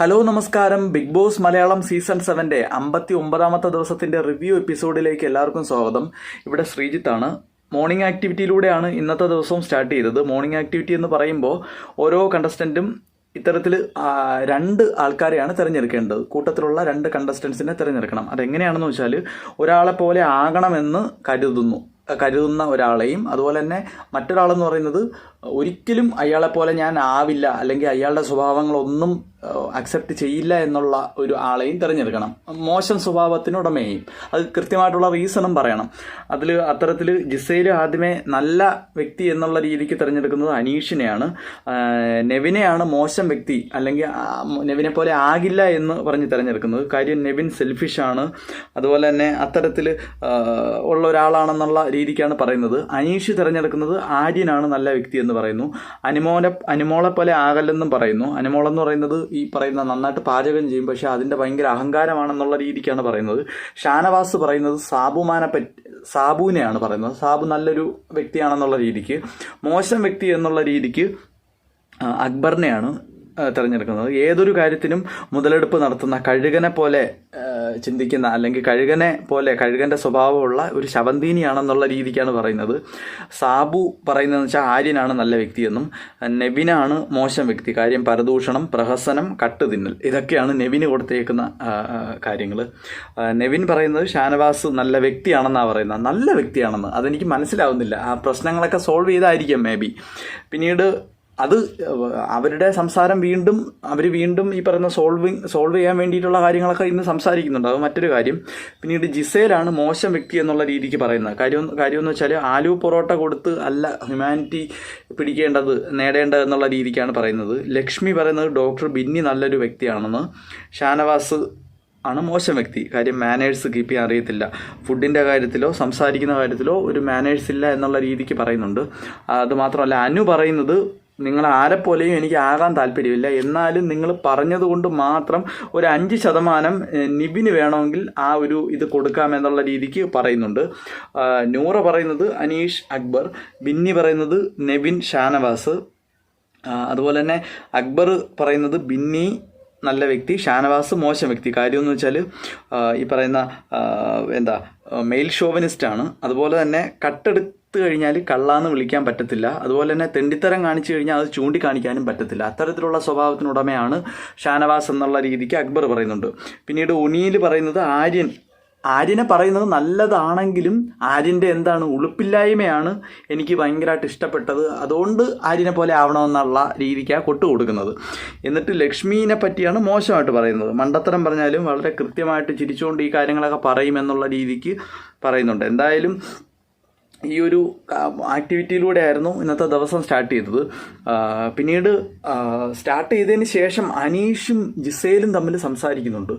Hello നമസ്കാരം. Bigg Boss Malayalam season സെവന്റെ അമ്പത്തി ഒമ്പതാമത്തെ ദിവസത്തിന്റെ റിവ്യൂ എപ്പിസോഡിലേക്ക് എല്ലാവർക്കും സ്വാഗതം. ഇവിടെ ശ്രീജിത്താണ്. മോർണിംഗ് ആക്ടിവിറ്റിയിലൂടെയാണ് ഇന്നത്തെ ദിവസവും സ്റ്റാർട്ട് ചെയ്തത്. മോർണിംഗ് ആക്ടിവിറ്റി എന്ന് പറയുമ്പോൾ ഓരോ കണ്ടസ്റ്റന്റും ഇത്തരത്തിൽ രണ്ട് ആൾക്കാരെയാണ് തിരഞ്ഞെടുക്കേണ്ടത്. കൂട്ടത്തിലുള്ള രണ്ട് കണ്ടസ്റ്റൻസിനെ തിരഞ്ഞെടുക്കണം. അതെങ്ങനെയാണെന്ന് വെച്ചാൽ ഒരാളെ പോലെ ആകണമെന്ന് കരുതുന്നു. കരുതുന്ന ഒരാളെയും അതുപോലെ തന്നെ മറ്റൊരാളെന്ന് പറയുന്നത് ഒരിക്കലും അയാളെ പോലെ ഞാൻ ആവില്ല അല്ലെങ്കിൽ അയാളുടെ സ്വഭാവങ്ങളൊന്നും അക്സെപ്റ്റ് ചെയ്യില്ല എന്നുള്ള ഒരു ആളെയും തിരഞ്ഞെടുക്കണം. മോശം സ്വഭാവത്തിനുടമയെയും. അത് കൃത്യമായിട്ടുള്ള റീസണും പറയണം. അതിൽ അത്തരത്തിൽ ജിസയിൽ ആദ്യമേ നല്ല വ്യക്തി എന്നുള്ള രീതിക്ക് തിരഞ്ഞെടുക്കുന്നത് അനീഷിനെയാണ്. നെവിനെയാണ് മോശം വ്യക്തി അല്ലെങ്കിൽ നെവിനെ പോലെ ആകില്ല എന്ന് പറഞ്ഞ് തിരഞ്ഞെടുക്കുന്നത്. കാര്യം നെവിൻ സെൽഫിഷാണ് അതുപോലെ തന്നെ അത്തരത്തിൽ ഉള്ള ഒരാളാണെന്നുള്ള രീതിക്കാണ് പറയുന്നത്. അനീഷ് തിരഞ്ഞെടുക്കുന്നത് ആര്യനാണ് നല്ല വ്യക്തി എന്ന് പറയുന്നു. അനുമോല അനുമോളെ പോലെ ആകല്ലെന്നും പറയുന്നു. അനുമോളെന്ന് പറയുന്നത് ഈ പറയുന്ന നന്നായിട്ട് പാചകം ചെയ്യും പക്ഷെ അതിന്റെ ഭയങ്കര അഹങ്കാരമാണെന്നുള്ള രീതിക്കാണ് പറയുന്നത്. ഷാനവാസ് പറയുന്നത് സാബുമാനെ പറ്റി സാബുവിനെയാണ് പറയുന്നത്. സാബു നല്ലൊരു വ്യക്തിയാണെന്നുള്ള രീതിക്ക് മോശം വ്യക്തി എന്നുള്ള രീതിക്ക് അക്ബറിനെയാണ് തിരഞ്ഞെടുക്കുന്നത്. ഏതൊരു കാര്യത്തിനും മുതലെടുപ്പ് നടത്തുന്ന കഴുകനെ പോലെ ചിന്തിക്കുന്ന അല്ലെങ്കിൽ കഴുകനെ പോലെ കഴുകന്റെ സ്വഭാവമുള്ള ഒരു ശവന്തീനിയാണെന്നുള്ള രീതിക്കാണ് പറയുന്നത്. സാബു പറയുന്നതെന്ന് വെച്ചാൽ ആര്യനാണ് നല്ല വ്യക്തിയെന്നും നെവിനാണ് മോശം വ്യക്തി. കാര്യം പരദൂഷണം പ്രഹസനം കട്ട് തിന്നൽ ഇതൊക്കെയാണ് നെവിന് കൊടുത്തേക്കുന്ന കാര്യങ്ങൾ നെവിൻ പറയുന്നത് ഷാനവാസ് നല്ല വ്യക്തിയാണെന്നാണ് പറയുന്നത്. നല്ല വ്യക്തിയാണെന്ന്. അതെനിക്ക് മനസ്സിലാവുന്നില്ല. ആ പ്രശ്നങ്ങളൊക്കെ സോൾവ് ചെയ്തായിരിക്കും മേ ബി. പിന്നീട് അത് അവരുടെ സംസാരം വീണ്ടും അവർ വീണ്ടും ഈ പറയുന്ന സോൾവിങ് സോൾവ് ചെയ്യാൻ വേണ്ടിയിട്ടുള്ള കാര്യങ്ങളൊക്കെ ഇന്ന് സംസാരിക്കുന്നുണ്ട്. അത് മറ്റൊരു കാര്യം. പിന്നീട് ജിസേലാണ് മോശം വ്യക്തി എന്നുള്ള രീതിക്ക് പറയുന്നത്. കാര്യം കാര്യമെന്ന് വെച്ചാൽ ആലു പൊറോട്ട കൊടുത്ത് അല്ല ഹ്യൂമാനിറ്റി പിടിക്കേണ്ടത് നേടേണ്ടത് എന്നുള്ള രീതിക്കാണ് പറയുന്നത്. ലക്ഷ്മി പറയുന്നത് ഡോക്ടർ ബിന്നി നല്ലൊരു വ്യക്തിയാണെന്ന്. ഷാനവാസ് ആണ് മോശം വ്യക്തി. കാര്യം മാനേഴ്സ് കീപ്പ് ചെയ്യാൻ അറിയത്തില്ല. ഫുഡിന്റെ കാര്യത്തിലോ സംസാരിക്കുന്ന കാര്യത്തിലോ ഒരു മാനേഴ്സ് ഇല്ല എന്നുള്ള രീതിക്ക് പറയുന്നുണ്ട്. അതുമാത്രമല്ല അനു പറയുന്നത് നിങ്ങൾ ആരെപ്പോലെയും എനിക്ക് ആകാൻ താല്പര്യമില്ല. എന്നാലും നിങ്ങൾ പറഞ്ഞതുകൊണ്ട് മാത്രം ഒരു അഞ്ച് ശതമാനം നിബിന് വേണമെങ്കിൽ ആ ഒരു ഇത് കൊടുക്കാമെന്നുള്ള രീതിക്ക് പറയുന്നുണ്ട്. നൂറ പറയുന്നത് അനീഷ് അക്ബർ ബിന്നി പറയുന്നത് നെബിൻ ഷാനവാസ്. അതുപോലെ തന്നെ അക്ബർ പറയുന്നത് ബിന്നി നല്ല വ്യക്തി ഷാനവാസ് മോശം വ്യക്തി. കാര്യം എന്ന് വെച്ചാൽ ഈ പറയുന്ന എന്താ മെയിൽ ഷോവനിസ്റ്റാണ് അതുപോലെ തന്നെ കട്ടെടുത്ത് കഴിഞ്ഞാൽ കള്ളാന്ന് വിളിക്കാൻ പറ്റത്തില്ല. അതുപോലെ തന്നെ തെണ്ടിത്തരം കാണിച്ചു കഴിഞ്ഞാൽ അത് ചൂണ്ടിക്കാണിക്കാനും പറ്റത്തില്ല. അത്തരത്തിലുള്ള സ്വഭാവത്തിനുടമയാണ് ഷാനവാസ് എന്നുള്ള രീതിക്ക് അക്ബർ പറയുന്നുണ്ട്. പിന്നീട് ഉണിയിൽ പറയുന്നത് ആര്യൻ. ആര്യനെ പറയുന്നത് നല്ലതാണെങ്കിലും ആര്യന്റെ എന്താണ് ഉളുപ്പില്ലായ്മയാണ് എനിക്ക് ഭയങ്കരമായിട്ട് ഇഷ്ടപ്പെട്ടത്. അതുകൊണ്ട് ആര്യനെ പോലെ ആവണമെന്നുള്ള രീതിക്കാണ് കൊട്ടു കൊടുക്കുന്നത്. എന്നിട്ട് ലക്ഷ്മീനെ പറ്റിയാണ് മോശമായിട്ട് പറയുന്നത്. മണ്ടത്തരം പറഞ്ഞാലും വളരെ കൃത്യമായിട്ട് ചിരിച്ചുകൊണ്ട് ഈ കാര്യങ്ങളൊക്കെ പറയുമെന്നുള്ള രീതിക്ക് പറയുന്നുണ്ട്. എന്തായാലും ഈ ഒരു ആക്ടിവിറ്റിയിലൂടെ ആയിരുന്നു ഇന്നത്തെ ദിവസം സ്റ്റാർട്ട് ചെയ്തത്. പിന്നീട് സ്റ്റാർട്ട് ചെയ്തതിന് ശേഷം അനീഷും ജിസേലും തമ്മിൽ സംസാരിക്കുന്നുണ്ട്.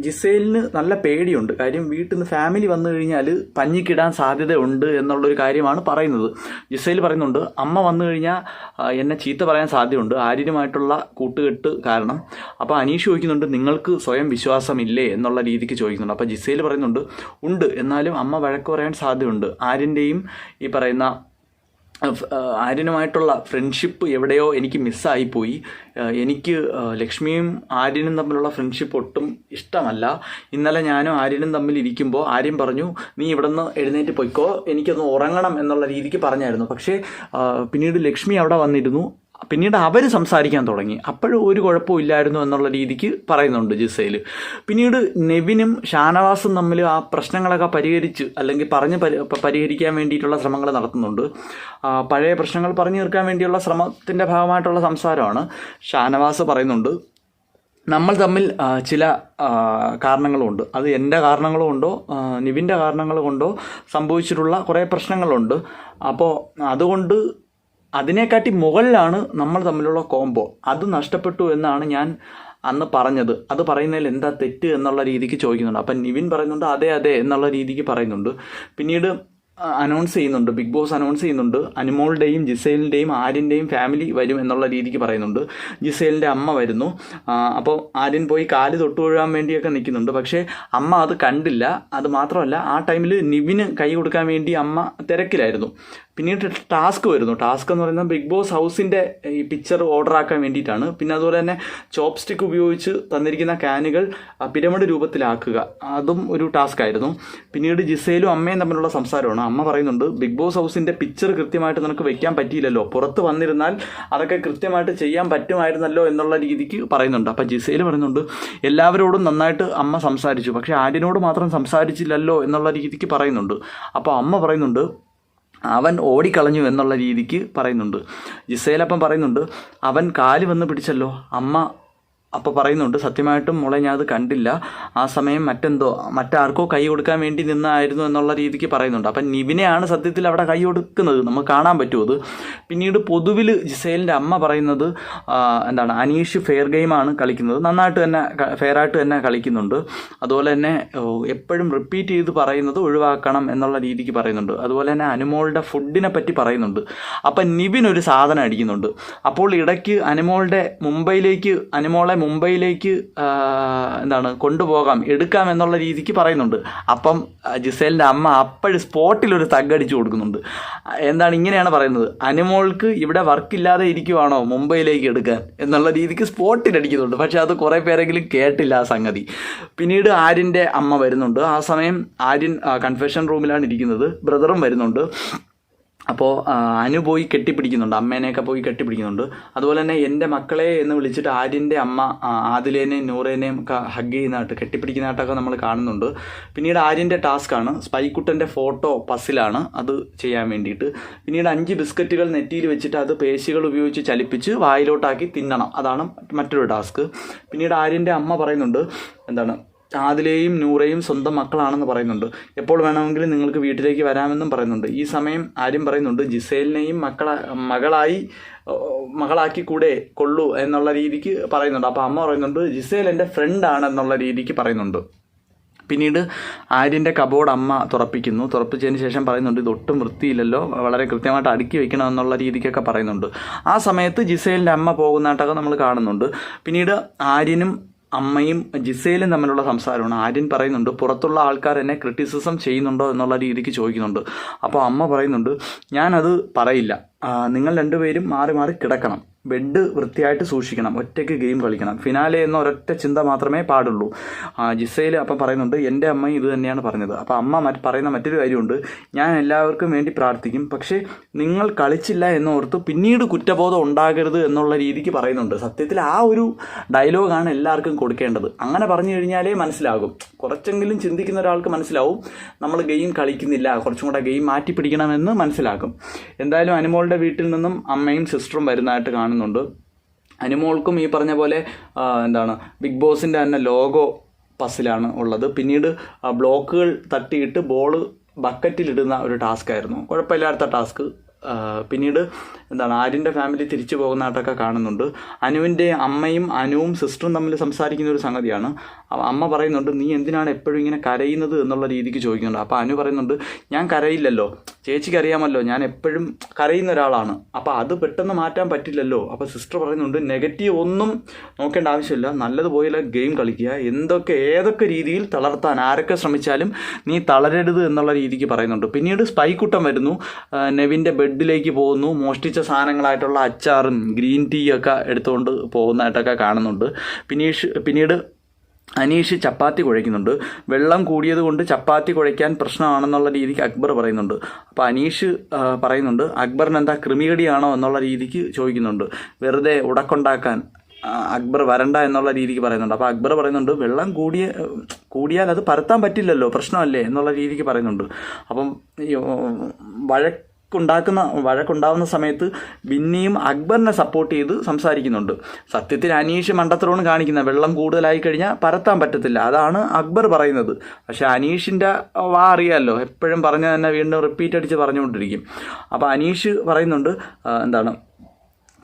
ജിസേലിന് നല്ല പേടിയുണ്ട്. കാര്യം വീട്ടിൽ നിന്ന് ഫാമിലി വന്നു കഴിഞ്ഞാൽ പഞ്ഞിക്കിടാൻ സാധ്യതയുണ്ട് എന്നുള്ളൊരു കാര്യമാണ് പറയുന്നത്. ജിസേൽ പറയുന്നുണ്ട് അമ്മ വന്നു കഴിഞ്ഞാൽ എന്നെ ചീത്ത പറയാൻ സാധ്യതയുണ്ട്. ആര്യനുമായിട്ടുള്ള കൂട്ടുകെട്ട് കാരണം. അപ്പോൾ അനീഷ് ചോദിക്കുന്നുണ്ട് നിങ്ങൾക്ക് സ്വയം വിശ്വാസമില്ലേ? എന്നുള്ള രീതിക്ക് ചോദിക്കുന്നുണ്ട്. അപ്പോൾ ജിസേൽ പറയുന്നുണ്ട് ഉണ്ട്. എന്നാലും അമ്മ വഴക്ക് പറയാൻ സാധ്യതയുണ്ട്. ആര്യന്റെയും ഈ പറയുന്ന ആര്യനുമായിട്ടുള്ള ഫ്രണ്ട്ഷിപ്പ് എവിടെയോ എനിക്ക് മിസ്സായിപ്പോയി എനിക്ക് ലക്ഷ്മിയും ആര്യനും തമ്മിലുള്ള ഫ്രണ്ട്ഷിപ്പ് ഒട്ടും ഇഷ്ടമല്ല. ഇന്നലെ ഞാനും ആര്യനും തമ്മിൽ ഇരിക്കുമ്പോൾ ആര്യൻ പറഞ്ഞു നീ ഇവിടെ നിന്ന് എഴുന്നേറ്റ് പൊയ്ക്കോ എനിക്കൊന്ന് ഉറങ്ങണം എന്നുള്ള രീതിക്ക് പറഞ്ഞായിരുന്നു. പക്ഷേ പിന്നീട് ലക്ഷ്മി അവിടെ വന്നിരുന്നു. പിന്നീട് അവർ സംസാരിക്കാൻ തുടങ്ങി. അപ്പോഴും ഒരു കുഴപ്പവും ഇല്ലായിരുന്നു എന്നുള്ള രീതിക്ക് പറയുന്നുണ്ട് ജിസയിൽ പിന്നീട് നെവിനും ഷാനവാസും തമ്മിൽ ആ പ്രശ്നങ്ങളൊക്കെ പരിഹരിച്ച് അല്ലെങ്കിൽ പറഞ്ഞ് പരിഹരിക്കാൻ വേണ്ടിയിട്ടുള്ള ശ്രമങ്ങൾ നടത്തുന്നുണ്ട്. പഴയ പ്രശ്നങ്ങൾ പറഞ്ഞു തീർക്കാൻ വേണ്ടിയുള്ള ശ്രമത്തിന്റെ ഭാഗമായിട്ടുള്ള സംസാരമാണ് ഷാനവാസ് പറയുന്നുണ്ട്. നമ്മൾ തമ്മിൽ ചില കാരണങ്ങളുണ്ട്. കാരണങ്ങളുമുണ്ട് അത് എന്റെ കാരണങ്ങളും ഉണ്ടോ ആ, നിവിന്റെ കാരണങ്ങൾ കൊണ്ടോ സംഭവിച്ചിട്ടുള്ള കുറേ പ്രശ്നങ്ങളുണ്ട്. അപ്പോൾ അതുകൊണ്ട് അതിനെക്കാട്ടി മുകളിലാണ് നമ്മൾ തമ്മിലുള്ള കോംബോ അത് നഷ്ടപ്പെട്ടു എന്നാണ് ഞാൻ അന്ന് പറഞ്ഞത്. അത് പറയുന്നതിൽ എന്താ തെറ്റ് എന്നുള്ള രീതിക്ക് ചോദിക്കുന്നുണ്ട്. അപ്പം നിവിൻ പറയുന്നുണ്ട് അതെ അതെ എന്നുള്ള രീതിക്ക് പറയുന്നുണ്ട്. പിന്നീട് അനൗൺസ് ചെയ്യുന്നുണ്ട്. ബിഗ് ബോസ് അനൗൺസ് ചെയ്യുന്നുണ്ട്. അനുമോളുടെയും ജിസേലിന്റെയും ആര്യന്റെയും ഫാമിലി വരും എന്നുള്ള രീതിക്ക് പറയുന്നുണ്ട്. ജിസേലിന്റെ അമ്മ വരുന്നു. അപ്പോൾ ആര്യൻ പോയി കാൽ തൊട്ട് വീഴാൻ വേണ്ടിയൊക്കെ നിൽക്കുന്നുണ്ട്. പക്ഷേ അമ്മ അത് കണ്ടില്ല. അത് മാത്രമല്ല ആ ടൈമിൽ നിവിന് കൈ കൊടുക്കാൻ വേണ്ടി അമ്മ തിരക്കിലായിരുന്നു. പിന്നീട് ടാസ്ക് വരുന്നു. ടാസ്ക് എന്ന് പറയുന്നത് ബിഗ് ബോസ് ഹൗസിന്റെ ഈ പിക്ചർ ഓർഡർ ആക്കാൻ വേണ്ടിയിട്ടാണ്. പിന്നെ അതുപോലെ തന്നെ ചോപ്പ് സ്റ്റിക്ക് ഉപയോഗിച്ച് തന്നിരിക്കുന്ന ക്യാനുകൾ പിരമിഡ് രൂപത്തിലാക്കുക. അതും ഒരു ടാസ്ക് ആയിരുന്നു. പിന്നീട് ജിസയിലും അമ്മയും തമ്മിലുള്ള സംസാരമാണ്. അമ്മ പറയുന്നുണ്ട് ബിഗ് ബോസ് ഹൗസിന്റെ പിക്ചർ കൃത്യമായിട്ട് നിനക്ക് വെക്കാൻ പറ്റിയില്ലല്ലോ. പുറത്ത് വന്നിരുന്നാൽ അതൊക്കെ കൃത്യമായിട്ട് ചെയ്യാൻ പറ്റുമായിരുന്നല്ലോ എന്നുള്ള രീതിക്ക് പറയുന്നുണ്ട്. അപ്പം ജിസയിൽ പറയുന്നുണ്ട് എല്ലാവരോടും നന്നായിട്ട് അമ്മ സംസാരിച്ചു. പക്ഷേ ആര്യനോട് മാത്രം സംസാരിച്ചില്ലല്ലോ എന്നുള്ള രീതിക്ക് പറയുന്നുണ്ട്. അപ്പോൾ അമ്മ പറയുന്നുണ്ട് അവൻ ഓടിക്കളഞ്ഞു എന്നുള്ള രീതിക്ക് പറയുന്നുണ്ട്. ജിസേലപ്പം പറയുന്നുണ്ട് അവൻ കാൽ വന്ന് പിടിച്ചല്ലോ അമ്മ അപ്പോൾ പറയുന്നുണ്ട് സത്യമായിട്ടും മോളെ ഞാൻ അത് കണ്ടില്ല. ആ സമയം മറ്റെന്തോ മറ്റാർക്കോ കൈ കൊടുക്കാൻ വേണ്ടി നിന്നായിരുന്നു എന്നുള്ള രീതിക്ക് പറയുന്നുണ്ട്. അപ്പം നിവിനെയാണ് സത്യത്തിൽ അവിടെ കൈ കൊടുക്കുന്നത്. നമുക്ക് കാണാൻ പറ്റുമോ അത്. പിന്നീട് പൊതുവിൽ ജിസേലിന്റെ അമ്മ പറയുന്നത് എന്താണ് അനീഷ് ഫെയർ ഗെയിമാണ് കളിക്കുന്നത്. നന്നായിട്ട് തന്നെ ഫെയറായിട്ട് തന്നെ കളിക്കുന്നുണ്ട്. അതുപോലെ തന്നെ എപ്പോഴും റിപ്പീറ്റ് ചെയ്ത് പറയുന്നത് ഒഴിവാക്കണം എന്നുള്ള രീതിക്ക് പറയുന്നുണ്ട്. അതുപോലെ തന്നെ അനുമോളുടെ ഫുഡിനെ പറ്റി പറയുന്നുണ്ട്. അപ്പം നിവിൻ ഒരു സാധനം അടിക്കുന്നുണ്ട്. അപ്പോൾ ഇടയ്ക്ക് അനുമോളുടെ മുംബൈയിലേക്ക് അനുമോളെ മുംബൈയിലേക്ക് എന്താണ് കൊണ്ടുപോകാം എടുക്കാം എന്നുള്ള രീതിക്ക് പറയുന്നുണ്ട്. അപ്പം ജിസേലിന്റെ അമ്മ അപ്പോഴും സ്പോട്ടിൽ ഒരു തగ్గടിച്ചു കൊടുക്കുന്നുണ്ട്. എന്താണ് ഇങ്ങനെയാണ് പറയുന്നത്? അനുമോൾക്ക് ഇവിടെ വർക്കില്ലാതെ ഇരിക്കുവാണോ മുംബൈയിലേക്ക് എടുക്കാൻ? എന്നുള്ള രീതിക്ക് സ്പോട്ടിൽ അടിക്കുന്നുണ്ട്. പക്ഷേ അത് കുറേ പേരെങ്കിലും കേട്ടില്ല ആ സംഗതി. പിന്നീട് ആര്യന്റെ അമ്മ വരുന്നുണ്ട്. ആ സമയം ആര്യൻ കൺഫെഷൻ റൂമിലാണ് ഇരിക്കുന്നത്. ബ്രദറും വരുന്നുണ്ട്. അപ്പോൾ അനു പോയി കെട്ടിപ്പിടിക്കുന്നുണ്ട്. അമ്മേനെയൊക്കെ പോയി കെട്ടിപ്പിടിക്കുന്നുണ്ട്. അതുപോലെ തന്നെ എന്റെ മക്കളെ എന്ന് വിളിച്ചിട്ട് ആര്യന്റെ അമ്മ ആദിലേനെയും നൂറേനെയും ഒക്കെ ഹഗ് ചെയ്യുന്നതായിട്ട് കെട്ടിപ്പിടിക്കുന്നതായിട്ടൊക്കെ നമ്മൾ കാണുന്നുണ്ട്. പിന്നീട് ആര്യന്റെ ടാസ്ക്കാണ് സ്പൈക്കുട്ടന്റെ ഫോട്ടോ പസിലാണ് അത് ചെയ്യാൻ വേണ്ടിയിട്ട്. പിന്നീട് അഞ്ച് ബിസ്ക്കറ്റുകൾ നെറ്റിയിൽ വെച്ചിട്ട് അത് പേശികൾ ഉപയോഗിച്ച് ചലിപ്പിച്ച് വായിലോട്ടാക്കി തിന്നണം. അതാണ് മറ്റൊരു ടാസ്ക് പിന്നീട് ആര്യന്റെ അമ്മ പറയുന്നുണ്ട് എന്താണ് ആദിലെയും നൂറയും സ്വന്തം മക്കളാണെന്ന് പറയുന്നുണ്ട്. എപ്പോൾ വേണമെങ്കിലും നിങ്ങൾക്ക് വീട്ടിലേക്ക് വരാമെന്നും പറയുന്നുണ്ട്. ഈ സമയം ആര്യം പറയുന്നുണ്ട്. ജിസേലിനെയും മക്കള മകളായി മകളാക്കി കൂടെ കൊള്ളൂ എന്നുള്ള രീതിക്ക് പറയുന്നുണ്ട്. അപ്പോൾ അമ്മ പറയുന്നുണ്ട് ജിസേൽ എന്റെ ഫ്രണ്ടാണ് എന്നുള്ള രീതിക്ക് പറയുന്നുണ്ട്. പിന്നീട് ആര്യന്റെ കബോർഡ് അമ്മ തുറപ്പിക്കുന്നു. തുറപ്പിച്ചതിന് ശേഷം പറയുന്നുണ്ട് ഇത് ഒട്ടും വൃത്തിയില്ലല്ലോ. വളരെ കൃത്യമായിട്ട് അടുക്കി വെക്കണം എന്നുള്ള രീതിക്കൊക്കെ പറയുന്നുണ്ട്. ആ സമയത്ത് ജിസേലിന്റെ അമ്മ പോകുന്നതായിട്ടൊക്കെ നമ്മൾ കാണുന്നുണ്ട്. പിന്നീട് ആര്യനും അമ്മയും ജിസയിലും തമ്മിലുള്ള സംസാരമാണ്. ആര്യൻ പറയുന്നുണ്ട് പുറത്തുള്ള ആൾക്കാർ എന്നെ ക്രിറ്റിസിസം ചെയ്യുന്നുണ്ടോ എന്നുള്ള രീതിക്ക് ചോദിക്കുന്നുണ്ട്. അപ്പോൾ അമ്മ പറയുന്നുണ്ട് ഞാനത് പറയില്ല. നിങ്ങൾ രണ്ടുപേരും മാറി മാറി കിടക്കണം. ബെഡ് വൃത്തിയായിട്ട് സൂക്ഷിക്കണം ഒറ്റയ്ക്ക് ഗെയിം കളിക്കണം. ഫിനാലെ എന്ന ഒരൊറ്റ ചിന്ത മാത്രമേ പാടുള്ളൂ. ജിസയിൽ അപ്പം പറയുന്നുണ്ട് എന്റെ അമ്മ ഇത് തന്നെയാണ് പറഞ്ഞത്. അപ്പം അമ്മ മറ്റ് പറയുന്ന മറ്റൊരു കാര്യമുണ്ട് ഞാൻ എല്ലാവർക്കും വേണ്ടി പ്രാർത്ഥിക്കും പക്ഷേ നിങ്ങൾ കളിച്ചില്ല എന്നോർത്ത് പിന്നീട് കുറ്റബോധം ഉണ്ടാകരുത് എന്നുള്ള രീതിക്ക് പറയുന്നുണ്ട്. സത്യത്തിൽ ആ ഒരു ഡയലോഗാണ് എല്ലാവർക്കും കൊടുക്കേണ്ടത്. അങ്ങനെ പറഞ്ഞു കഴിഞ്ഞാലേ മനസ്സിലാകും. കുറച്ചെങ്കിലും ചിന്തിക്കുന്ന ഒരാൾക്ക് മനസ്സിലാവും നമ്മൾ ഗെയിം കളിക്കുന്നില്ല കുറച്ചും കൂടെ ഗെയിം മാറ്റി പിടിക്കണമെന്ന് മനസ്സിലാക്കും. എന്തായാലും അനുമോളുടെ വീട്ടിൽ നിന്നും അമ്മയും സിസ്റ്ററും വരുന്നതായിട്ട് കാണുന്നുണ്ട്. അനുമോൾക്കും ഈ പറഞ്ഞ പോലെ എന്താണ് ബിഗ് ബോസിന്റെ തന്നെ ലോഗോ പസിലാണ് ഉള്ളത്. പിന്നീട് ബ്ലോക്കുകൾ തട്ടിയിട്ട് ബോൾ ബക്കറ്റിലിടുന്ന ഒരു ടാസ്ക് ആയിരുന്നു. കുഴപ്പമില്ലാത്ത ടാസ്ക്. പിന്നീട് എന്താണ് ആര്യന്റെ ഫാമിലി തിരിച്ചു പോകുന്നതായിട്ടൊക്കെ കാണുന്നുണ്ട്. അനുവിന്റെ അമ്മയും അനുവും സിസ്റ്ററും തമ്മിൽ സംസാരിക്കുന്ന ഒരു സംഗതിയാണ്. അമ്മ പറയുന്നുണ്ട് നീ എന്തിനാണ് എപ്പോഴും ഇങ്ങനെ കരയുന്നത്? എന്നുള്ള രീതിക്ക് ചോദിക്കുന്നുണ്ട്. അപ്പോൾ അനു പറയുന്നുണ്ട് ഞാൻ കരയില്ലല്ലോ. ചേച്ചിക്ക് അറിയാമല്ലോ ഞാൻ എപ്പോഴും കരയുന്ന ഒരാളാണ്. അപ്പോൾ അത് പെട്ടെന്ന് മാറ്റാൻ പറ്റില്ലല്ലോ. അപ്പോൾ സിസ്റ്റർ പറയുന്നുണ്ട് നെഗറ്റീവ് ഒന്നും നോക്കേണ്ട ആവശ്യമില്ല. നല്ലതുപോലെ ഗെയിം കളിക്കുക. എന്തൊക്കെ ഏതൊക്കെ രീതിയിൽ തളർത്താൻ ആരൊക്കെ ശ്രമിച്ചാലും നീ തളരരുത് എന്നുള്ള രീതിക്ക് പറയുന്നുണ്ട്. പിന്നീട് സ്പൈക്കുട്ടം വരുന്നു. നെവിന്റെ നെവിന്റെ ബെഡിലേക്ക് പോകുന്നു. മോഷ്ടിച്ച സാധനങ്ങളായിട്ടുള്ള അച്ചാറും ഗ്രീൻ ടീ ഒക്കെ എടുത്തുകൊണ്ട് പോകുന്നതായിട്ടൊക്കെ കാണുന്നുണ്ട്. പിന്നീഷ് പിന്നീട് അനീഷ് ചപ്പാത്തി കുഴയ്ക്കുന്നുണ്ട്. വെള്ളം കൂടിയത് കൊണ്ട് ചപ്പാത്തി കുഴയ്ക്കാൻ പ്രശ്നമാണെന്നുള്ള രീതിക്ക് അക്ബർ പറയുന്നുണ്ട്. അപ്പോൾ അനീഷ് പറയുന്നുണ്ട് അക്ബറിന് എന്താ കൃമികടിയാണോ എന്നുള്ള രീതിക്ക് ചോദിക്കുന്നുണ്ട്. വെറുതെ ഉടക്കുണ്ടാക്കാൻ അക്ബർ വരണ്ട എന്നുള്ള രീതിക്ക് പറയുന്നുണ്ട്. അപ്പോൾ അക്ബർ പറയുന്നുണ്ട് വെള്ളം കൂടിയ കൂടിയാൽ അത് പരത്താൻ പറ്റില്ലല്ലോ പ്രശ്നമല്ലേ? എന്നുള്ള രീതിക്ക് പറയുന്നുണ്ട്. അപ്പം ഓ, വഴക്കുണ്ടാക്കുന്ന വഴക്കുണ്ടാവുന്ന സമയത്ത് ബിന്നിയും അക്ബറിനെ സപ്പോർട്ട് ചെയ്ത് സംസാരിക്കുന്നുണ്ട്. സത്യത്തിൽ അനീഷ് മണ്ടത്തരമാണ് കാണിക്കുന്നത്. വെള്ളം കൂടുതലായി കഴിഞ്ഞാൽ പരത്താൻ പറ്റത്തില്ല. അതാണ് അക്ബർ പറയുന്നത്. പക്ഷേ അനീഷിന്റെ വാ അറിയാമല്ലോ എപ്പോഴും പറഞ്ഞ തന്നെ വീണ്ടും റിപ്പീറ്റ് അടിച്ച് പറഞ്ഞുകൊണ്ടിരിക്കും. അപ്പോൾ അനീഷ് പറയുന്നുണ്ട് എന്താണ്?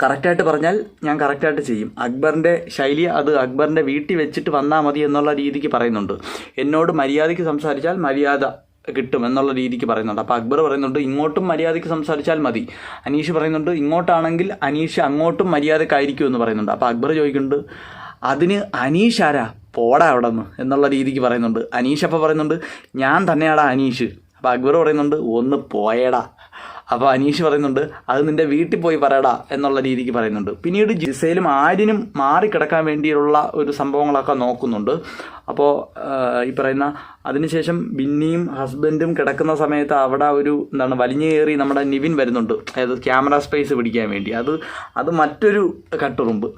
കറക്റ്റായിട്ട് പറഞ്ഞാൽ ഞാൻ കറക്റ്റായിട്ട് ചെയ്യും. അക്ബറിന്റെ ശൈലി അത് അക്ബറിന്റെ വീട്ടിൽ വെച്ചിട്ട് വന്നാൽ മതി എന്നുള്ള രീതിക്ക് പറയുന്നുണ്ട്. എന്നോട് മര്യാദയ്ക്ക് സംസാരിച്ചാൽ മര്യാദ കിട്ടും എന്നുള്ള രീതിക്ക് പറയുന്നുണ്ട്. അപ്പോൾ അക്ബർ പറയുന്നുണ്ട് ഇങ്ങോട്ടും മര്യാദയ്ക്ക് സംസാരിച്ചാൽ മതി. അനീഷ് പറയുന്നുണ്ട് ഇങ്ങോട്ടാണെങ്കിൽ അനീഷ് അങ്ങോട്ടും മര്യാദക്കായിരിക്കും എന്ന് പറയുന്നുണ്ട്. അപ്പോൾ അക്ബർ ചോദിക്കുന്നുണ്ട് അതിന് അനീഷ് ആരാ? പോടാ അവിടെ നിന്ന് എന്നുള്ള രീതിക്ക് പറയുന്നുണ്ട്. അനീഷ് അപ്പോൾ പറയുന്നുണ്ട് ഞാൻ തന്നെയാടാ അനീഷ്. അപ്പോൾ അക്ബർ പറയുന്നുണ്ട് ഒന്ന് പോയടാ. അപ്പോൾ അനീഷ് പറയുന്നുണ്ട് അത് നിന്റെ വീട്ടിൽ പോയി പറയടാ എന്നുള്ള രീതിക്ക് പറയുന്നുണ്ട്. പിന്നീട് ജിസയിലും ആര്യനും മാറിക്കിടക്കാൻ വേണ്ടിയുള്ള ഒരു സംഭവങ്ങളൊക്കെ നോക്കുന്നുണ്ട്. അപ്പോൾ ഈ പറയുന്ന അതിനുശേഷം ബിന്നിയും ഹസ്ബൻഡും കിടക്കുന്ന സമയത്ത് അവിടെ ഒരു എന്താണ് വലിഞ്ഞു കയറി നമ്മുടെ നിവിൻ വരുന്നുണ്ട്. അതായത് ക്യാമറ സ്പേസ് പിടിക്കാൻ വേണ്ടി. അത് അത് മറ്റൊരു കട്ടുറുമ്പ്.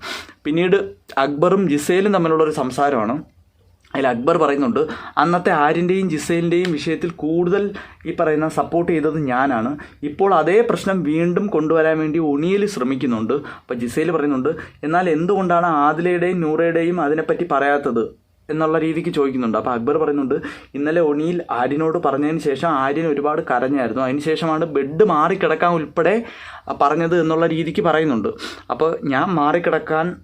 പിന്നീട് അക്ബറും ജിസയിലും തമ്മിലുള്ള ഒരു സംസാരമാണ്. അതിൽ അക്ബർ പറയുന്നുണ്ട് അന്നത്തെ ആര്യന്റെയും ജിസൈലിന്റെയും വിഷയത്തിൽ കൂടുതൽ ഈ പറയുന്ന സപ്പോർട്ട് ചെയ്തത് ഞാനാണ്. ഇപ്പോൾ അതേ പ്രശ്നം വീണ്ടും കൊണ്ടുവരാൻ വേണ്ടി ഉണിയിൽ ശ്രമിക്കുന്നുണ്ട്. അപ്പോൾ ജിസൈൽ പറയുന്നുണ്ട് എന്നാൽ എന്തുകൊണ്ടാണ് ആദിലയുടെയും നൂറയുടെയും അതിനെപ്പറ്റി പറയാത്തത്? എന്നുള്ള രീതിക്ക് ചോദിക്കുന്നുണ്ട്. അപ്പോൾ അക്ബർ പറയുന്നുണ്ട് ഇന്നലെ ഒണിയിൽ ആര്യനോട് പറഞ്ഞതിന് ശേഷം ആര്യൻ ഒരുപാട് കരഞ്ഞായിരുന്നു. അതിന് ശേഷമാണ് ബെഡ് മാറിക്കിടക്കാൻ ഉൾപ്പെടെ പറഞ്ഞത് എന്നുള്ള രീതിക്ക് പറയുന്നുണ്ട്. അപ്പോൾ ഞാൻ മാറിക്കിടക്കാൻ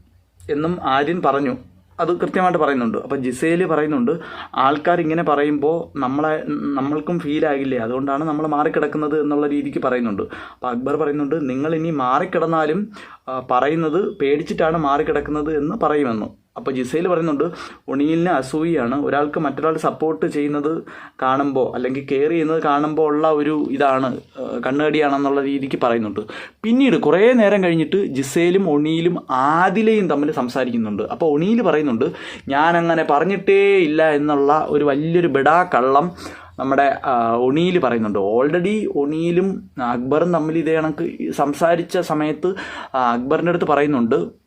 എന്നും ആര്യൻ പറഞ്ഞു. അത് കൃത്യമായിട്ട് പറയുന്നുണ്ട്. അപ്പോൾ ജിസേൽ പറയുന്നുണ്ട് ആൾക്കാർ ഇങ്ങനെ പറയുമ്പോൾ നമ്മളെ നമ്മൾക്കും ഫീൽ ആകില്ലേ അതുകൊണ്ടാണ് നമ്മൾ മാറിക്കിടക്കുന്നത് എന്നുള്ള രീതിക്ക് പറയുന്നുണ്ട്. അപ്പോൾ അക്ബർ പറയുന്നുണ്ട് നിങ്ങൾ ഇനി മാറിക്കിടന്നാലും പറയുന്നത് പേടിച്ചിട്ടാണ് മാറിക്കിടക്കുന്നത് എന്ന് പറയുമെന്ന്. അപ്പോൾ ജിസയിൽ പറയുന്നുണ്ട് ഒണിയിലിന് അസൂയാണ് ഒരാൾക്ക് മറ്റൊരാൾ സപ്പോർട്ട് ചെയ്യുന്നത് കാണുമ്പോൾ അല്ലെങ്കിൽ കെയർ ചെയ്യുന്നത് കാണുമ്പോൾ ഉള്ള ഒരു ഇതാണ് കണ്ണുകടിയാണെന്നുള്ള രീതിക്ക് പറയുന്നുണ്ട്. പിന്നീട് കുറേ നേരം കഴിഞ്ഞിട്ട് ജിസയിലും ഒണിയിലും ആദിലയും തമ്മിൽ സംസാരിക്കുന്നുണ്ട്. അപ്പോൾ ഒണിയിൽ പറയുന്നുണ്ട് ഞാൻ അങ്ങനെ പറഞ്ഞിട്ടേ ഇല്ല എന്നുള്ള ഒരു വലിയൊരു ബെടാ കള്ളം നമ്മുടെ ഒണിയിൽ പറയുന്നുണ്ട്. ഓൾറെഡി ഒണിയിലും അക്ബറും തമ്മിൽ ഇതേ കണക്ക് സംസാരിച്ച സമയത്ത് അക്ബറിന്റെ അടുത്ത് പറയുന്നുണ്ട്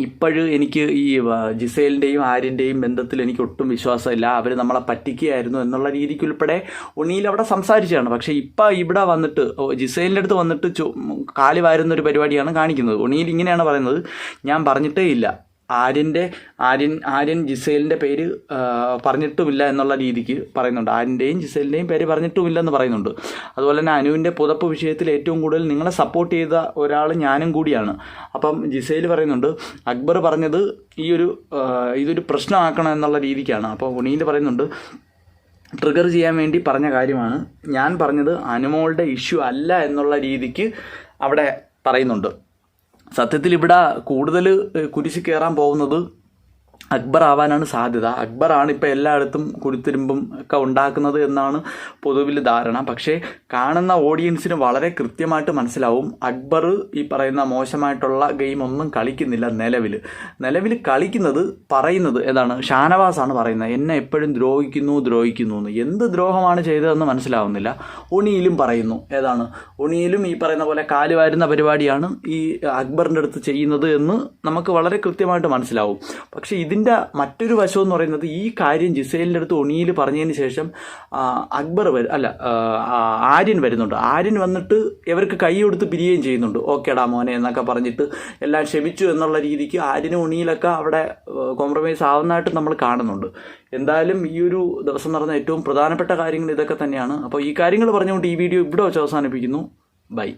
ഇപ്പോഴും എനിക്ക് ഈ ജിസേലിന്റെയും ആര്യന്റെയും ബന്ധത്തിൽ എനിക്ക് ഒട്ടും വിശ്വാസമില്ല. അവർ നമ്മളെ പറ്റിക്കുകയായിരുന്നു എന്നുള്ള രീതിക്ക് ഉൾപ്പെടെ ഉണ്ണിയിൽ അവിടെ സംസാരിച്ചതാണ് പക്ഷേ ഇപ്പം ഇവിടെ വന്നിട്ട് ജിസേലിന്റെ അടുത്ത് വന്നിട്ട് കാലി വാരുന്ന ഒരു പരിപാടിയാണ് കാണിക്കുന്നത്. ഉണ്ണിയിൽ ഇങ്ങനെയാണ് പറയുന്നത്. ഞാൻ പറഞ്ഞിട്ടേ ഇല്ല ആര്യന്റെ ആര്യൻ ആര്യൻ ജിസേലിന്റെ പേര് പറഞ്ഞിട്ടുമില്ല എന്നുള്ള രീതിക്ക് പറയുന്നുണ്ട്. ആര്യന്റെയും ജിസേലിന്റെയും പേര് പറഞ്ഞിട്ടുമില്ല എന്ന് പറയുന്നുണ്ട്. അതുപോലെ തന്നെ അനുവിന്റെ പുതപ്പ് വിഷയത്തിൽ ഏറ്റവും കൂടുതൽ നിങ്ങളെ സപ്പോർട്ട് ചെയ്ത ഒരാൾ ഞാനും കൂടിയാണ്. അപ്പം ജിസേൽ പറയുന്നുണ്ട് അക്ബർ പറഞ്ഞത് ഈ ഒരു ഇതൊരു പ്രശ്നമാക്കണം എന്നുള്ള രീതിക്കാണ്. അപ്പോൾ ഉണീൽ പറയുന്നുണ്ട് ട്രിഗർ ചെയ്യാൻ വേണ്ടി പറഞ്ഞ കാര്യമാണ്. ഞാൻ പറഞ്ഞത് അനുമോളുടെ ഇഷ്യൂ അല്ല എന്നുള്ള രീതിക്ക് അവിടെ പറയുന്നുണ്ട്. സത്യത്തിൽ ഇവിടെ കൂടുതൽ കുരിശ് കയറാൻ പോകുന്നത് അക്ബർ ആവാനാണ് സാധ്യത. അക്ബറാണ് ഇപ്പോൾ എല്ലായിടത്തും കുരുത്തിരുമ്പും ഒക്കെ ഉണ്ടാക്കുന്നത് എന്നാണ് പൊതുവിൽ ധാരണ. പക്ഷേ കാണുന്ന ഓഡിയൻസിന് വളരെ കൃത്യമായിട്ട് മനസ്സിലാവും. അക്ബർ ഈ പറയുന്ന മോശമായിട്ടുള്ള ഗെയിം ഒന്നും കളിക്കുന്നില്ല നിലവിൽ. നിലവിൽ കളിക്കുന്നത് പറയുന്നത് ഏതാണ്? ഷാനവാസാണ് പറയുന്നത്. എന്നെ എപ്പോഴും ദ്രോഹിക്കുന്നു ദ്രോഹിക്കുന്നു എന്ന്. എന്ത് ദ്രോഹമാണ് ചെയ്തതെന്ന് മനസ്സിലാവുന്നില്ല. ഉണിയിലും പറയുന്നു. ഏതാണ്? ഉണിയിലും ഈ പറയുന്ന പോലെ കാൽ വാരുന്ന പരിപാടിയാണ് ഈ അക്ബറിന്റെ അടുത്ത് ചെയ്യുന്നത് എന്ന് നമുക്ക് വളരെ കൃത്യമായിട്ട് മനസ്സിലാവും. പക്ഷേ ഇതിന്റെ മറ്റൊരു വശം എന്ന് പറയുന്നത് ഈ കാര്യം ജിസേലിന്റെ അടുത്ത് ഒണിയിൽ പറഞ്ഞതിന് ശേഷം അക്ബർ വരും അല്ല ആര്യൻ വരുന്നുണ്ട്. ആര്യൻ വന്നിട്ട് ഇവർക്ക് കൈ കൊടുത്ത് പിരിയുകയും ചെയ്യുന്നുണ്ട്. ഓക്കേടാ മോനെ എന്നൊക്കെ പറഞ്ഞിട്ട് എല്ലാം ക്ഷമിച്ചു എന്നുള്ള രീതിക്ക് ആര്യനും ഉണിയിലൊക്കെ അവിടെ കോംപ്രമൈസ് ആവുന്നതായിട്ട് നമ്മൾ കാണുന്നുണ്ട്. എന്തായാലും ഈ ഒരു ദിവസം നടന്ന ഏറ്റവും പ്രധാനപ്പെട്ട കാര്യങ്ങൾ ഇതൊക്കെ തന്നെയാണ്. അപ്പോൾ ഈ കാര്യങ്ങൾ പറഞ്ഞുകൊണ്ട് ഈ വീഡിയോ ഇവിടെ വെച്ച് അവസാനിപ്പിക്കുന്നു. ബൈ.